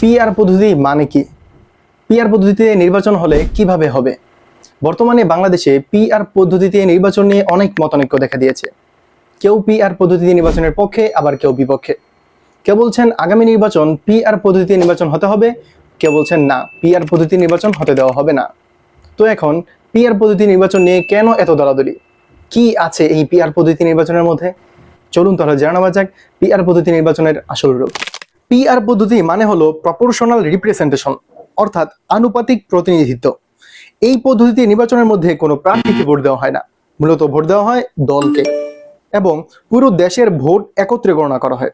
PR পদ্ধতি মানে কি? পিআর পদ্ধতিতে নির্বাচন হলে কীভাবে হবে? বর্তমানে বাংলাদেশে পিআর পদ্ধতিতে নির্বাচন নিয়ে অনেক মতানৈক্য দেখা দিয়েছে। কেউ পিআর পদ্ধতিতে নির্বাচনের পক্ষে, আবার কেউ বিপক্ষে। কেউ বলছেন আগামী নির্বাচন পিআর পদ্ধতিতে নির্বাচন হতে হবে, কেউ বলছেন না, পিআর পদ্ধতি নির্বাচন হতে দেওয়া হবে না। তো এখন পিআর পদ্ধতি নির্বাচন নিয়ে কেন এত দলাদলি? কি আছে এই পিআর পদ্ধতি নির্বাচনের মধ্যে? চলুন তাহলে জানা নেওয়া যাক পিআর পদ্ধতি নির্বাচনের আসল রূপ। পিআর পদ্ধতি মানে হলো প্রপোর্শনাল রিপ্রেজেন্টেশন অর্থাৎ আনুপাতিক প্রতিনিধিত্ব। এই পদ্ধতিতে নির্বাচনের মধ্যে কোনো প্রার্থীকে ভোট দেওয়া হয় না। মূলত ভোট দেওয়া হয় দলকে এবং পুরো দেশের ভোট একত্রে গণনা করা হয়।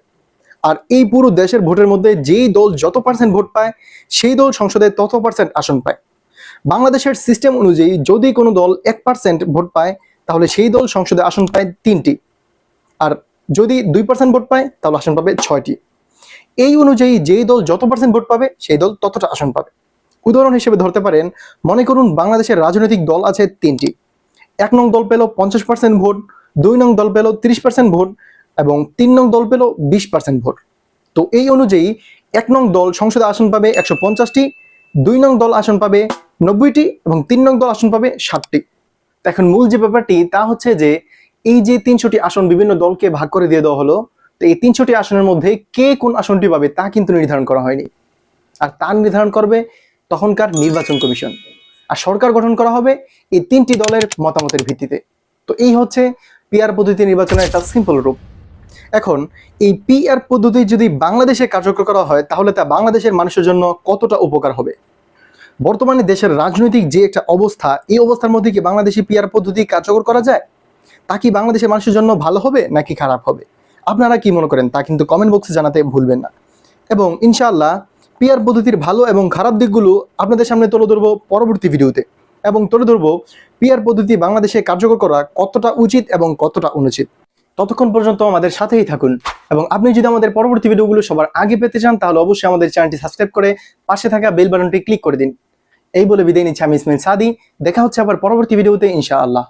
আর এই পুরো দেশের ভোটের মধ্যে যেই দল যত পার্সেন্ট ভোট পায়, সেই দল সংসদে তত পার্সেন্ট আসন পায়। বাংলাদেশের সিস্টেম অনুযায়ী যদি কোনো দল এক পার্সেন্ট ভোট পায়, তাহলে সেই দল সংসদে আসন পায় তিনটি। আর যদি দুই পার্সেন্ট ভোট পায়, তাহলে আসন পাবে ছয়টি। এই অনুযায়ী যেই দল যত পার্সেন্ট ভোট পাবে, সেই দল ততটা আসন পাবে। উদাহরণ হিসেবে ধরতে পারেন, মনে করুন বাংলাদেশের রাজনৈতিক দল আছে তিনটি। এক নং দল পেল পঞ্চাশ পার্সেন্ট ভোট, দুই নং দল পেল তিরিশ পার্সেন্ট ভোট এবং তিন নং দল পেল বিশ পার্সেন্ট ভোট। তো এই অনুযায়ী এক নং দল সংসদে আসন পাবে একশো পঞ্চাশটি, দুই নং দল আসন পাবে নব্বইটি এবং তিন নং দল আসন পাবে ষাটটি। এখন মূল যে ব্যাপারটি, তা হচ্ছে যে এই যে তিনশোটি আসন বিভিন্ন দলকে ভাগ করে দিয়ে দেওয়া হলো তো এই তিনশোটি আসনের মধ্যে কে কোন আসনটি পাবে তা কিন্তু নির্ধারণ করা হয়নি। আর তা নির্ধারণ করবে তখনকার নির্বাচন কমিশন। আর সরকার গঠন করা হবে এই তিনটি দলের মতামতের ভিত্তিতে। তো এই হচ্ছে পিআর পদ্ধতি নির্বাচনের একটা সিম্পল রূপ। এখন, এই পিআর পদ্ধতি যদি বাংলাদেশে কার্যকর করা হয়, তাহলে তা বাংলাদেশের মানুষের জন্য কতটা উপকার হবে? বর্তমানে দেশের রাজনৈতিক যে একটা অবস্থা, এই অবস্থার মধ্যে কি বাংলাদেশি পিআর পদ্ধতি কার্যকর করা যায়? তা কি বাংলাদেশের মানুষের জন্য ভালো হবে নাকি খারাপ হবে? আপনারা কি মনে করেন তা কিন্তু কমেন্ট বক্সে জানাতে ভুলবেন না। এবং ইনশাআল্লাহ পিআর পদ্ধতির ভালো এবং খারাপ দিকগুলো আপনাদের সামনে তুলে ধরবো পরবর্তী ভিডিওতে। এবং তুলে ধরবো পিআর পদ্ধতি বাংলাদেশে কার্যকর করা কতটা উচিত এবং কতটা অনুচিত। ততক্ষণ পর্যন্ত আমাদের সাথেই থাকুন। এবং আপনি যদি আমাদের পরবর্তী ভিডিওগুলো সবার আগে পেতে চান, তাহলে অবশ্যই আমাদের চ্যানেলটি সাবস্ক্রাইব করে পাশে থাকা বেল বাটনটি ক্লিক করে দিন। এই বলে বিদায় নিচ্ছি, আমি ইসমাইল সাদি। দেখা হচ্ছে আবার পরবর্তী ভিডিওতে, ইনশাআল্লাহ।